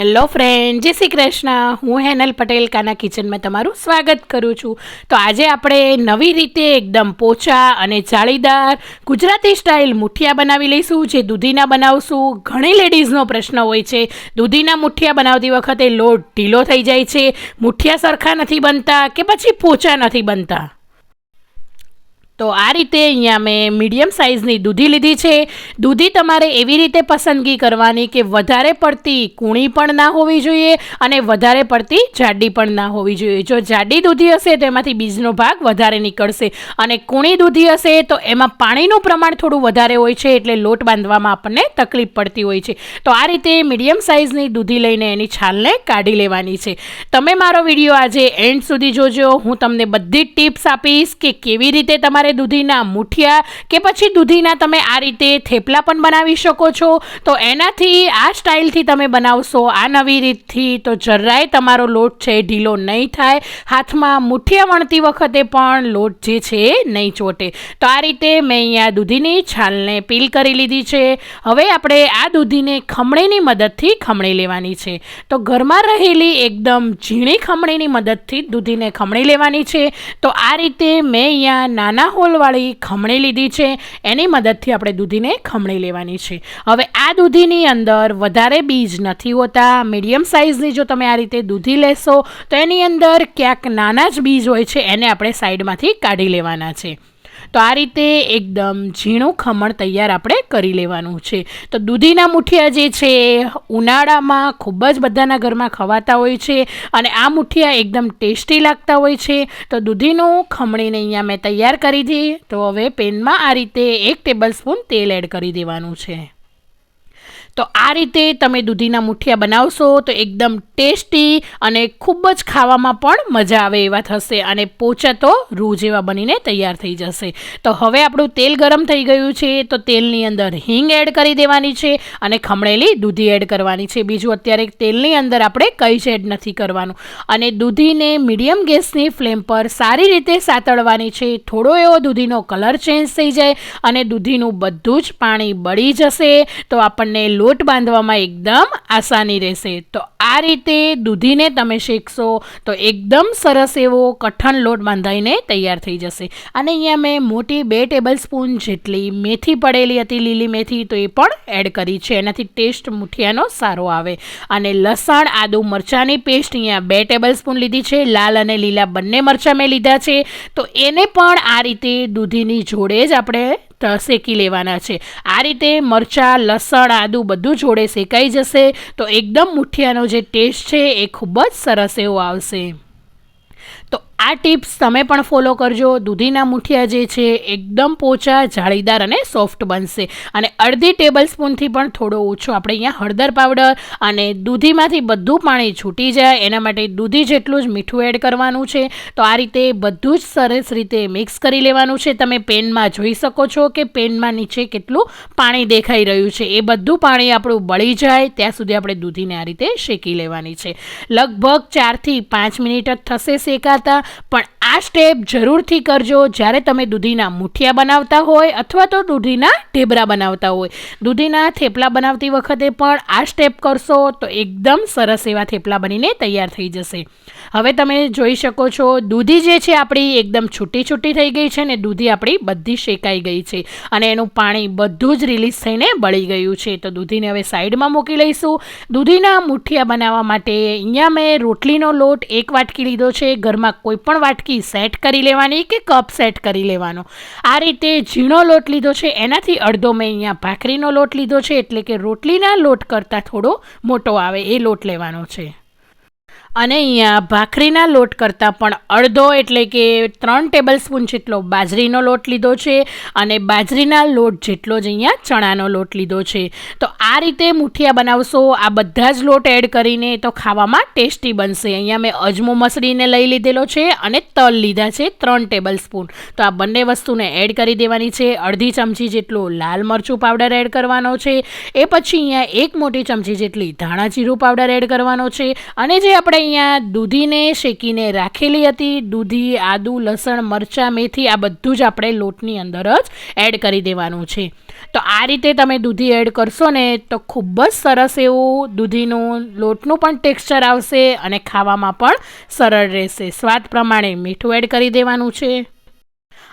Hello friend જય શ્રી કૃષ્ણ. હું હેનલ પટેલ, કાના કિચનમાં તમારું સ્વાગત કરું છું. તો આજે આપણે નવી રીતે એકદમ પોચા અને જાળીદાર ગુજરાતી સ્ટાઇલ મુઠિયા બનાવી લઈશું, જે દૂધીના બનાવશું. ઘણી લેડીઝનો પ્રશ્ન હોય છે. દૂધીના મુઠિયા બનાવતી વખતે લોટ ઢીલો થઈ જાય છે. મુઠિયા સરખા નથી બનતા કે પછી પોચા નથી બનતા? તો આ રીતે અહીંયા મેં મીડિયમ સાઇઝની દૂધી લીધી છે. દૂધી તમારે એવી રીતે પસંદગી કરવાની કે વધારે પડતી કૂણી પણ ના હોવી જોઈએ અને વધારે પડતી જાડી પણ ના હોવી જોઈએ. જો જાડી દૂધી હશે તો એમાંથી બીજનો ભાગ વધારે નીકળશે અને કૂણી દૂધી હશે તો એમાં પાણીનું પ્રમાણ થોડું વધારે હોય છે એટલે લોટ બાંધવામાં આપણને તકલીફ પડતી હોય છે. તો આ રીતે મીડિયમ સાઇઝની દૂધી લઈને એની છાલને કાઢી લેવાની છે. તમે મારો વીડિયો આજે એન્ડ સુધી જોજો. હું તમને બધી જ ટિપ્સ આપીશ કે કેવી રીતે તમારે દૂધીના મુઠિયા કે પછી દૂધીના તમે આ રીતે થેપલા પણ બનાવી શકો છો. તો એનાથી, આ સ્ટાઇલથી તમે બનાવશો, આ નવી રીતથી, તો જરાય તમારો લોટ છે ઢીલો નહીં થાય. હાથમાં મુઠિયા વણતી વખતે પણ લોટ જે છે નહીં ચોટે. તો આ રીતે મેં અહીંયા દૂધીની છાલને પીલ કરી લીધી છે. હવે આપણે આ દૂધીને ખમણીની મદદથી ખમણી લેવાની છે. તો ઘરમાં રહેલી એકદમ ઝીણી ખમણીની મદદથી દૂધીને ખમણી લેવાની છે. તો આ રીતે મેં અહીંયા નાના હોલવાળી ખમણી લીધી છે. એની મદદથી આપણે દૂધીને ખમણી લેવાની છે. હવે આ દૂધીની અંદર વધારે બીજ નથી હોતા. મીડિયમ સાઇઝની જો તમે આ રીતે દૂધી લેશો, તો એની અંદર ક્યાંક નાના જ બીજ હોય છે. એને આપણે સાઈડમાંથી કાઢી લેવાના છે. તો આ રીતે એકદમ ઝીણું ખમણ તૈયાર આપણે કરી લેવાનું છે. તો દૂધીના મુઠિયા જે છે, ઉનાળામાં ખૂબ જ બધાના ઘરમાં ખવાતા હોય છે અને આ મુઠિયા એકદમ ટેસ્ટી લાગતા હોય છે. તો દૂધીનું ખમણીને અહીંયા મેં તૈયાર કરી હતી તો હવે પેનમાં આ રીતે એક ટેબલ સ્પૂન તેલ એડ કરી દેવાનું છે. તો આ રીતે તમે દૂધીના મુઠિયા બનાવશો તો એકદમ ટેસ્ટી અને ખૂબ જ ખાવામાં પણ મજા આવે એવા થશે અને પોચા તો રૂ જેવા બનીને તૈયાર થઈ જશે. તો હવે આપણું તેલ ગરમ થઈ ગયું છે તો તેલની અંદર હિંગ એડ કરી દેવાની છે અને ખમણેલી દૂધી એડ કરવાની છે. બીજું અત્યારે તેલની અંદર આપણે કંઈ જ એડ નથી કરવાનું. અને દૂધીને મીડિયમ ગેસની ફ્લેમ પર સારી રીતે સાતળવાની છે. થોડો એવો દૂધીનો કલર ચેન્જ થઈ જાય અને દૂધીનું બધું જ પાણી બળી જશે. તો આપણને લોટ બાંધવામાં એકદમ આસાની રહેશે. તો આ રીતે દૂધીને તમે શેકશો તો એકદમ સરસ એવો કઠણ લોટ બાંધાઈને તૈયાર થઈ જશે. અને અહીંયા મેં મોટી બે ટેબલ સ્પૂન જેટલી મેથી પડેલી હતી, લીલી મેથી, તો એ પણ એડ કરી છે. એનાથી ટેસ્ટ મુઠિયાનો સારો આવે. અને લસણ, આદુ મરચાંની પેસ્ટ અહીંયા બે ટેબલ સ્પૂન લીધી છે. લાલ અને લીલા બંને મરચાં મેં લીધા છે. તો એને પણ આ રીતે દૂધીની જોડે જ આપણે શેકી લેવાના છે. આ રીતે મરચાં, લસણ, આદુ બધું જોડે શેકાઈ જશે તો એકદમ મુઠિયાનો જે ટેસ્ટ છે એ ખૂબ જ સરસ એવો આવશે. આ ટિપ્સ તમે પણ ફોલો કરજો. દૂધીના મુઠિયા જે છે, એકદમ પોચા, જાળીદાર અને સોફ્ટ બનશે. અને અડધી ટેબલ સ્પૂનથી પણ થોડો ઓછો આપણે અહીંયા હળદર પાવડર અને દૂધીમાંથી બધું પાણી છૂટી જાય. એના માટે દૂધી જેટલું જ મીઠું એડ કરવાનું છે. તો આ રીતે બધું જ સરસ રીતે મિક્સ કરી લેવાનું છે. તમે પેનમાં જોઈ શકો છો કે પેનમાં નીચે કેટલું પાણી દેખાઈ રહ્યું છે. એ બધું પાણી આપણું બળી જાય. ત્યાં સુધી આપણે દૂધીને આ રીતે શેકી લેવાની છે. લગભગ ચારથી પાંચ મિનિટ જ થશે શેકાતા. પણ આ સ્ટેપ જરૂરથી કરજો જ્યારે તમે દૂધીના મુઠિયા બનાવતા હોય અથવા તો દૂધીના ઢેબરા બનાવતા હોય. દૂધીના થેપલા બનાવતી વખતે પણ આ સ્ટેપ કરશો તો એકદમ સરસ એવા થેપલા બનીને તૈયાર થઈ જશે. હવે તમે જોઈ શકો છો, દૂધી જે છે આપણી એકદમ છૂટી છૂટી થઈ ગઈ છે ને દૂધી આપણી બધી શેકાઈ ગઈ છે અને એનું પાણી બધું જ રિલીઝ થઈને બળી ગયું છે. તો દૂધીને હવે સાઈડમાં મૂકી લઈશું. દૂધીના મુઠિયા બનાવવા માટે અહીંયા મેં રોટલીનો લોટ એક વાટકી લીધો છે. ઘરમાં કોઈ પણ વાટકી સેટ કરી લેવાની કે કપ સેટ કરી લેવાનો. આ રીતે ઝીણો લોટ લીધો છે, એનાથી અડધો મેં અહીંયા ભાખરીનો લોટ લીધો છે, એટલે કે રોટલીના લોટ કરતાં થોડો મોટો આવે, એ લોટ લેવાનો છે. અને અહીંયા ભાખરીના લોટ કરતાં પણ અડધો એટલે કે ત્રણ ટેબલ સ્પૂન જેટલો બાજરીનો લોટ લીધો છે અને બાજરીના લોટ જેટલો જ અહીંયા ચણાનો લોટ લીધો છે. તો આ રીતે મુઠિયા બનાવશો, આ બધા જ લોટ એડ કરીને તો ખાવામાં ટેસ્ટી બનશે. અહીંયા મેં અજમો મસળીને લઈ લીધેલો છે અને તલ લીધા છે ત્રણ ટેબલ સ્પૂન તો આ બંને વસ્તુને એડ કરી દેવાની છે. અડધી ચમચી જેટલો લાલ મરચું પાવડર એડ કરવાનો છે. એ પછી અહીંયા એક મોટી ચમચી જેટલી ધાણા જીરું પાવડર એડ કરવાનો છે. અને જે આપણે અહીંયા દૂધીને શેકીને રાખેલી હતી. દૂધી, આદુ, લસણ, મરચાં, મેથી, આ બધું જ આપણે લોટની અંદર જ એડ કરી દેવાનું છે. તો આ રીતે તમે દૂધી એડ કરશો ને, તો ખૂબ જ સરસ એવું દૂધીનું લોટનું પણ ટેક્સચર આવશે અને ખાવામાં પણ સરળ રહેશે. સ્વાદ પ્રમાણે મીઠું એડ કરી દેવાનું છે.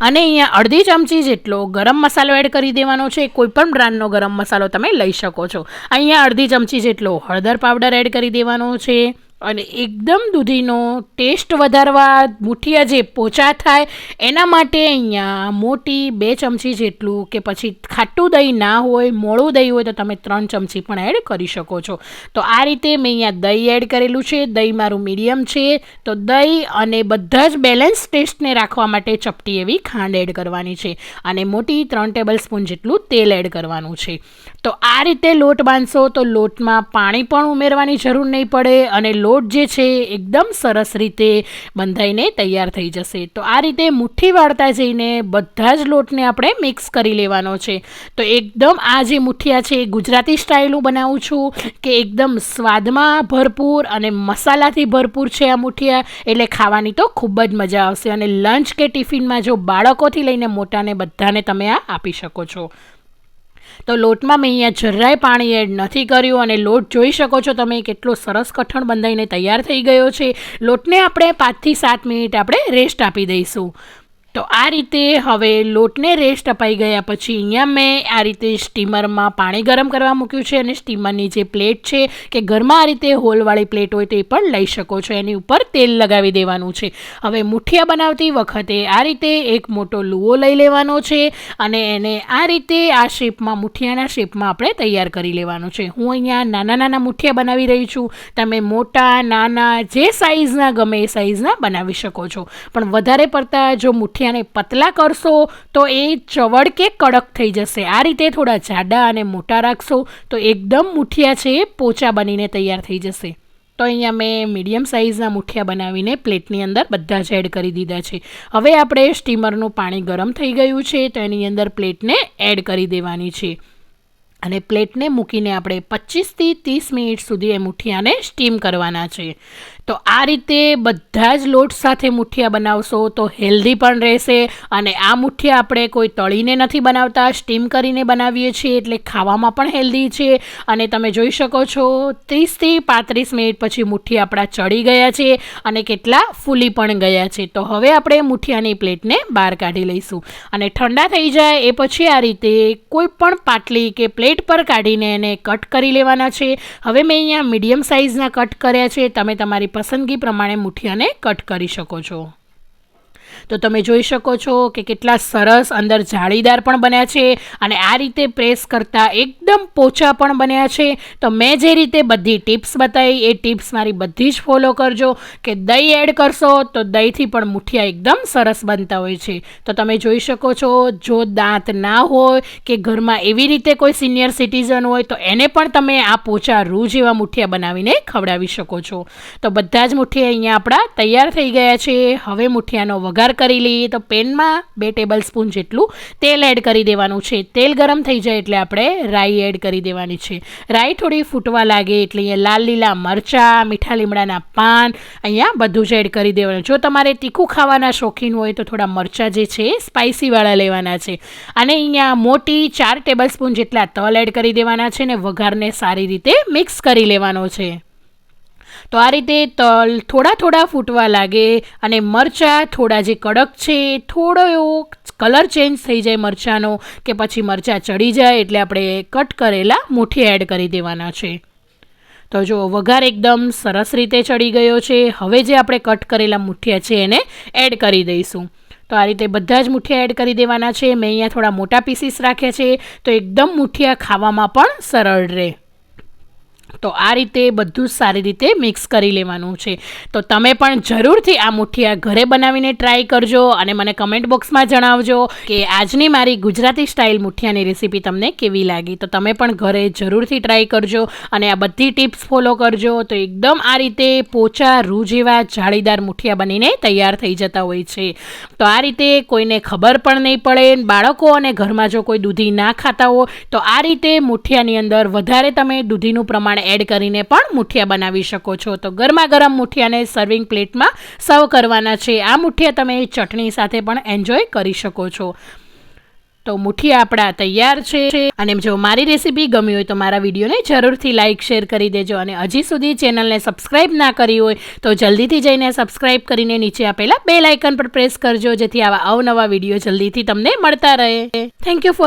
અને અહીંયા અડધી ચમચી જેટલો ગરમ મસાલો એડ કરી દેવાનો છે. કોઈ પણ બ્રાન્ડનો ગરમ મસાલો તમે લઈ શકો છો. અહીંયા અડધી ચમચી જેટલો હળદર પાવડર એડ કરી દેવાનો છે. અને એકદમ દૂધીનો ટેસ્ટ વધારવા મુઠિયા જે પોચા થાય, એના માટે અહીંયા મોટી બે ચમચી જેટલું કે પછી ખાટું દહીં ના હોય, મોળું દહીં હોય તો તમે ત્રણ ચમચી પણ એડ કરી શકો છો. તો આ રીતે મેં અહીંયા દહીં એડ કરેલું છે, દહીં મારું મીડિયમ છે, તો દહીં અને બધા જ બેલેન્સ ટેસ્ટને રાખવા માટે ચપટી એવી ખાંડ એડ કરવાની છે અને મોટી ત્રણ ટેબલ સ્પૂન જેટલું તેલ એડ કરવાનું છે. તો આ રીતે લોટ બાંધશો તો લોટમાં પાણી પણ ઉમેરવાની જરૂર નહીં પડે અને લોટ જે છે એકદમ સરસ રીતે બંધાઈને તૈયાર થઈ જશે. તો આ રીતે મુઠ્ઠી વાળતા જઈને બધા જ લોટને આપણે મિક્સ કરી લેવાનો છે. તો એકદમ આ જે મુઠિયા છે એ ગુજરાતી સ્ટાઇલ હું બનાવું છું કે એકદમ સ્વાદમાં ભરપૂર અને મસાલાથી ભરપૂર છે આ મુઠિયા એટલે ખાવાની તો ખૂબ જ મજા આવશે અને લંચ કે ટિફિનમાં જો બાળકોથી લઈને મોટાને બધાને તમે આ આપી શકો છો. તો લોટમાં મેં અહીંયા જરાય પાણી એડ નથી કર્યું અને લોટ જોઈ શકો છો તમે કેટલો સરસ કઠણ બંધાઈને તૈયાર થઈ ગયો છે. લોટને આપણે પાંચથી સાત મિનિટ આપણે રેસ્ટ આપી દઈશું. તો આ રીતે હવે લોટને રેસ્ટ અપાઈ ગયા પછી અહીંયા મેં આ રીતે સ્ટીમરમાં પાણી ગરમ કરવા મૂક્યું છે અને સ્ટીમરની જે પ્લેટ છે કે ઘરમાં આ રીતે હોલવાળી પ્લેટ હોય તો એ પણ લઈ શકો છો. એની ઉપર તેલ લગાવી દેવાનું છે. હવે મુઠિયા બનાવતી વખતે આ રીતે એક મોટો લુઓ લઈ લેવાનો છે અને એને આ રીતે આ શેપમાં, મુઠિયાના શેપમાં આપણે તૈયાર કરી લેવાનું છે. હું અહીંયા નાના નાના મુઠિયા બનાવી રહી છું. તમે મોટા, નાના, જે સાઇઝના ગમે એ સાઇઝના બનાવી શકો છો. પણ વધારે પડતા જો મુઠિયા મુઠિયાને પતલા કરશો તો એ ચવડ કે કડક થઈ જશે. આ રીતે થોડા જાડા અને મોટા રાખશો તો એકદમ મુઠિયા છે એ પોચા બનીને તૈયાર થઈ જશે. તો અહીંયા મેં મીડિયમ સાઇઝના મુઠિયા બનાવીને પ્લેટની અંદર બધા જ એડ કરી દીધા છે. હવે આપણે સ્ટીમરનું પાણી ગરમ થઈ ગયું છે તો એની અંદર પ્લેટને એડ કરી દેવાની છે. અને પ્લેટને મૂકીને આપણે પચીસથી ત્રીસ મિનિટ સુધી એ મુઠિયાને સ્ટીમ કરવાના છે. તો આ રીતે બધા જ લોટ સાથે મુઠિયા બનાવશો તો હેલ્ધી પણ રહેશે અને આ મુઠિયા આપણે કોઈ તળીને નથી બનાવતા, સ્ટીમ કરીને બનાવીએ છીએ એટલે ખાવામાં પણ હેલ્ધી છે. અને તમે જોઈ શકો છો, ત્રીસથી પાંત્રીસ મિનિટ પછી મુઠ્ઠી આપણા ચડી ગયા છે અને કેટલા ફૂલી પણ ગયા છે. તો હવે આપણે મુઠિયાની પ્લેટને બહાર કાઢી લઈશું. અને ઠંડા થઈ જાય એ પછી આ રીતે કોઈ પણ પાટલી કે પ્લેટ પર કાઢીને એને કટ કરી લેવાના છે. હવે મેં અહીંયા મીડિયમ સાઇઝના કટ કર્યા છે. તમે તમારી પસંદગી પ્રમાણે મુઠિયાને કટ કરી શકો છો. તો તમે જોઈ શકો છો કે કેટલા સરસ અંદર જાળીદાર પણ બન્યા છે અને આ રીતે પ્રેસ કરતાં એકદમ પોચા પણ બન્યા છે. તો મેં જે રીતે બધી ટિપ્સ બતાવી, એ ટિપ્સ મારી બધી જ ફોલો કરજો. કે દહીં એડ કરશો તો દહીંથી પણ મુઠિયા એકદમ સરસ બનતા હોય છે. તો તમે જોઈ શકો છો, જો દાંત ના હોય કે ઘરમાં એવી રીતે કોઈ સિનિયર સિટીઝન હોય, તો એને પણ તમે આ પોચા રૂ જેવા મુઠિયા બનાવીને ખવડાવી શકો છો. તો બધા જ મુઠિયા અહીંયા આપણા તૈયાર થઈ ગયા છે. હવે મુઠિયાનો વઘાર કરી લઈએ તો પેનમાં બે ટેબલ સ્પૂન જેટલું તેલ એડ કરી દેવાનું છે. તેલ ગરમ થઈ જાય એટલે આપણે રાઈ એડ કરી દેવાની છે. રાઈ થોડી ફૂટવા લાગે એટલે અહીંયા લાલ લીલા મરચાં, મીઠા લીમડાના પાન અહીંયા બધું જ એડ કરી દેવાનું. જો તમારે તીખું ખાવાના શોખીન હોય તો થોડા મરચાં જે છે સ્પાઇસીવાળા લેવાના છે. અને અહીંયા મોટી ચાર ટેબલ સ્પૂન જેટલા તલ એડ કરી દેવાના છે ને વઘારને સારી રીતે મિક્સ કરી લેવાનો છે. તો આ રીતે તલ થોડા થોડા ફૂટવા લાગે અને મરચાં થોડા જે કડક છે, થોડો એવો કલર ચેન્જ થઈ જાય મરચાંનો કે પછી મરચાં ચડી જાય એટલે આપણે કટ કરેલા મુઠ્ઠી એડ કરી દેવાના છે. તો જો વઘાર એકદમ સરસ રીતે ચડી ગયો છે, હવે જે આપણે કટ કરેલા મુઠ્ઠિયા છે એને એડ કરી દઈશું. તો આ રીતે બધા જ મુઠ્ઠિયા એડ કરી દેવાના છે, મેં અહીંયા થોડા મોટા પીસીસ રાખ્યા છે, તો એકદમ મુઠ્ઠિયા ખાવામાં પણ સરળ રહે. તો આ રીતે બધું સારી રીતે મિક્સ કરી લેવાનું છે. તો તમે પણ જરૂરથી આ મુઠિયા ઘરે બનાવીને ટ્રાય કરજો અને મને કમેન્ટ બોક્સમાં જણાવજો કે આજની મારી ગુજરાતી સ્ટાઇલ મુઠિયાની રેસીપી તમને કેવી લાગી. તો તમે પણ ઘરે જરૂરથી ટ્રાય કરજો અને આ બધી ટિપ્સ ફોલો કરજો. તો એકદમ આ રીતે પોચા રૂ જેવા જાળીદાર મુઠિયા બનીને તૈયાર થઈ જતા હોય છે. તો આ રીતે કોઈને ખબર પણ નહીં પડે, બાળકો અને ઘરમાં જો કોઈ દૂધી ના ખાતા હોય તો આ રીતે મુઠિયાની અંદર વધારે તમે દૂધીનું પ્રમાણ પ્રમાણે એડ કરીને પણ મુઠિયા બનાવી શકો છો. તો ગરમા ગરમ મુઠિયાને સર્વિંગ પ્લેટમાં સર્વ કરવાના છે. આ મુઠિયા તમે ચટણી સાથે પણ એન્જોય કરી શકો છો. તો મુઠિયા આપણા તૈયાર છે. અને જો મારી રેસીપી ગમી હોય તો મારા વિડીયોને જરૂરથી લાઇક શેર કરી દેજો. અને હજી સુધી ચેનલને સબસ્ક્રાઇબ ના કરી હોય તો જલ્દીથી જઈને સબસ્ક્રાઇબ કરીને નીચે આપેલા બે લાઇકન પર પ્રેસ કરજો, જેથી આવા અવનવા વીડિયો જલ્દીથી તમને મળતા રહે. Thank you for